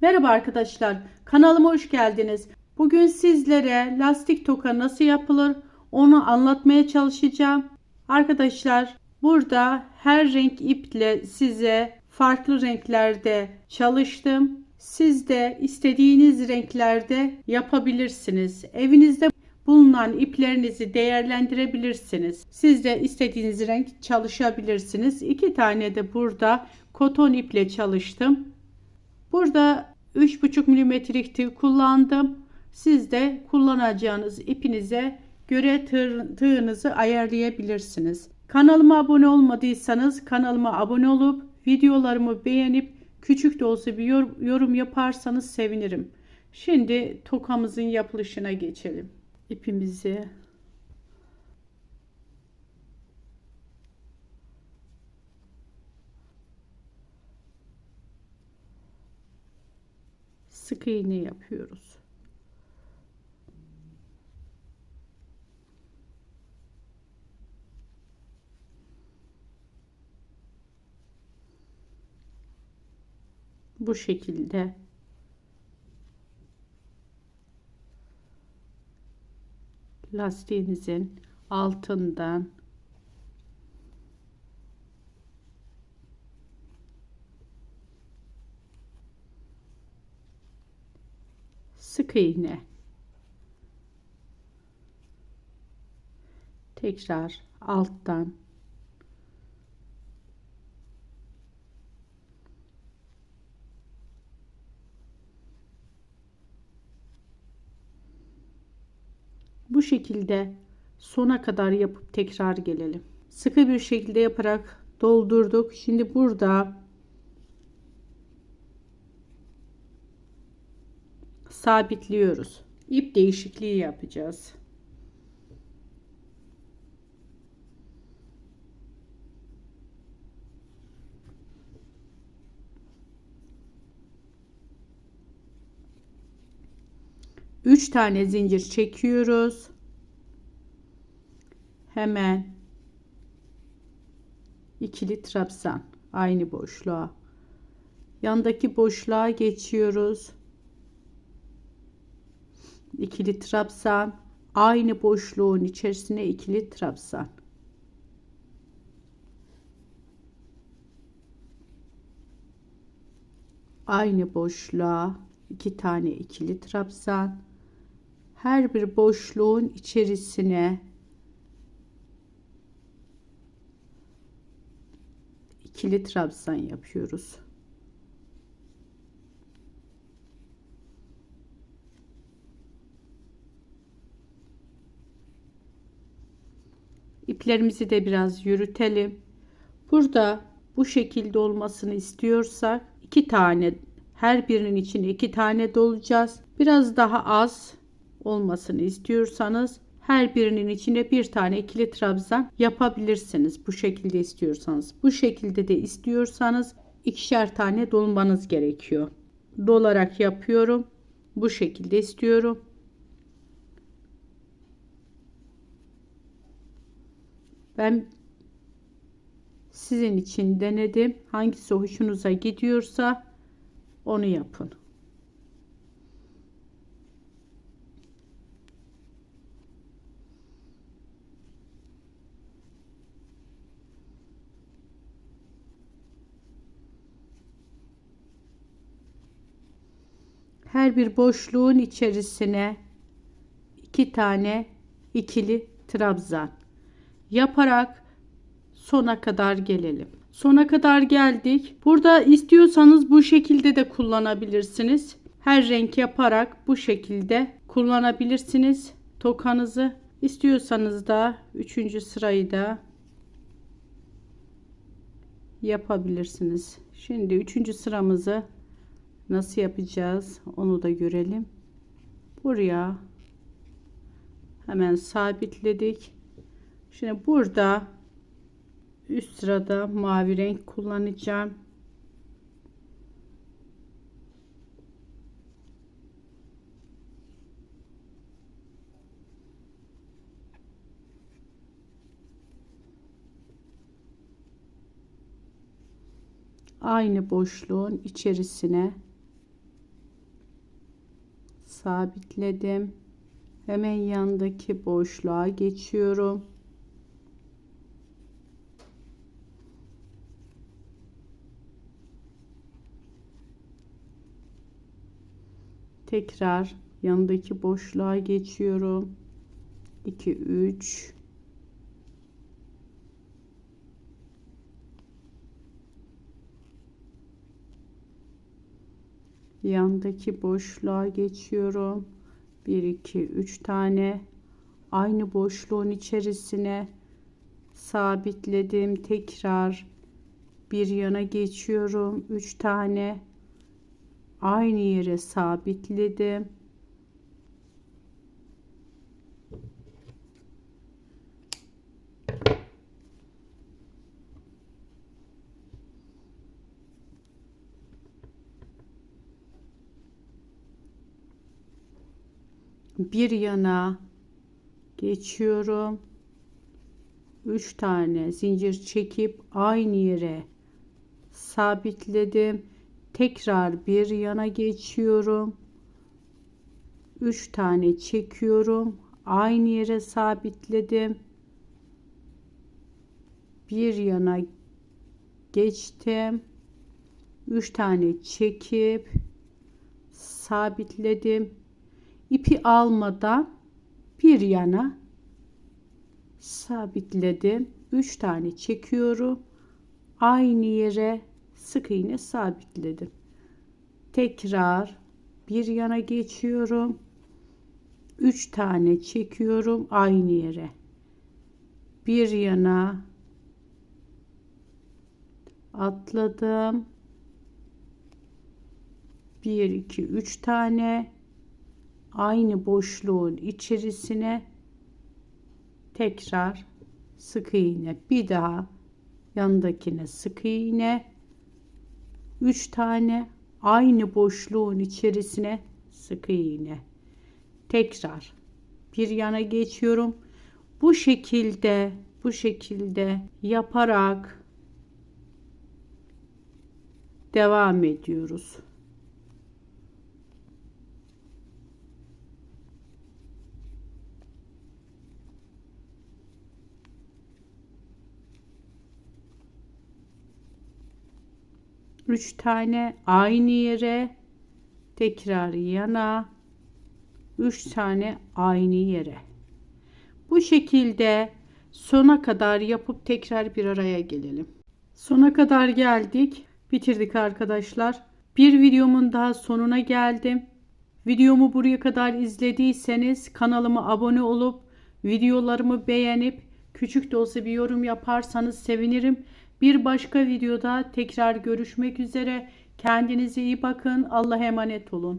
Merhaba arkadaşlar, kanalıma hoş geldiniz. Bugün sizlere lastik toka nasıl yapılır onu anlatmaya çalışacağım. Arkadaşlar burada her renk iple size farklı renklerde çalıştım. Siz de istediğiniz renklerde yapabilirsiniz. Evinizde bulunan iplerinizi değerlendirebilirsiniz. Siz de istediğiniz renk çalışabilirsiniz. İki tane de burada koton iple çalıştım. Burada 3,5 milimetrelik tığ kullandım. Siz de kullanacağınız ipinize göre tığ, tığınızı ayarlayabilirsiniz. Kanalıma abone olmadıysanız kanalıma abone olup videolarımı beğenip küçük de olsa bir yor- yorum yaparsanız sevinirim. Şimdi tokamızın yapılışına geçelim. İpimizi sık iğne yapıyoruz. Bu şekilde lastiğinizin altından iğne tekrar alttan. Bu şekilde sona kadar yapıp tekrar gelelim. Sıkı bir şekilde yaparak doldurduk. Şimdi burada sabitliyoruz. İp değişikliği yapacağız. Üç tane zincir çekiyoruz. Hemen ikili trabzan aynı boşluğa. Yandaki boşluğa geçiyoruz ikili trabzan aynı boşluğun içerisine ikili trabzan aynı boşluğa iki tane ikili trabzan her bir boşluğun içerisine ikili trabzan yapıyoruz. İplerimizi de biraz yürütelim. Burada bu şekilde olmasını istiyorsak iki tane her birinin içine iki tane dolacağız. Biraz daha az olmasını istiyorsanız her birinin içine bir tane ikili trabzan yapabilirsiniz. Bu şekilde istiyorsanız. Bu şekilde de istiyorsanız ikişer tane dolmanız gerekiyor. Dolarak yapıyorum. Bu şekilde istiyorum. Ben sizin için denedim. Hangisi hoşunuza gidiyorsa onu yapın. Her bir boşluğun içerisine iki tane ikili trabzan yaparak sona kadar gelelim. Sona kadar geldik. Burada istiyorsanız bu şekilde de kullanabilirsiniz. Her renk yaparak bu şekilde kullanabilirsiniz tokanızı. İstiyorsanız da 3. sırayı da yapabilirsiniz. Şimdi 3. sıramızı nasıl yapacağız onu da görelim. Buraya hemen sabitledik. Şimdi burada üst sırada mavi renk kullanacağım. aynı boşluğun içerisine sabitledim. Hemen yandaki boşluğa geçiyorum. Tekrar yanındaki boşluğa geçiyorum. 2 3 yandaki boşluğa geçiyorum. 1 2 3 tane aynı boşluğun içerisine sabitledim. Tekrar bir yana geçiyorum. 3 tane aynı yere sabitledim. bir yana geçiyorum. 3 tane zincir çekip aynı yere sabitledim. Tekrar bir yana geçiyorum. 3 tane çekiyorum. Aynı yere sabitledim. Bir yana geçtim. 3 tane çekip sabitledim ipi almadan bir yana sabitledim. 3 tane çekiyorum. Aynı yere sık iğne sabitledim. Tekrar bir yana geçiyorum. 3 tane çekiyorum aynı yere. Bir yana atladım. 1 2 3 tane aynı boşluğun içerisine tekrar sık iğne bir daha yanındakine sık iğne 3 tane aynı boşluğun içerisine sık iğne tekrar bir yana geçiyorum bu şekilde bu şekilde yaparak devam ediyoruz. Üç tane aynı yere tekrar yana. Üç tane aynı yere. Bu şekilde sona kadar yapıp tekrar bir araya gelelim. Sona kadar geldik. Bitirdik arkadaşlar. Bir videomun daha sonuna geldim. Videomu buraya kadar izlediyseniz kanalıma abone olup videolarımı beğenip küçük de olsa bir yorum yaparsanız sevinirim bir başka videoda tekrar görüşmek üzere. Kendinize iyi bakın. Allah'a emanet olun.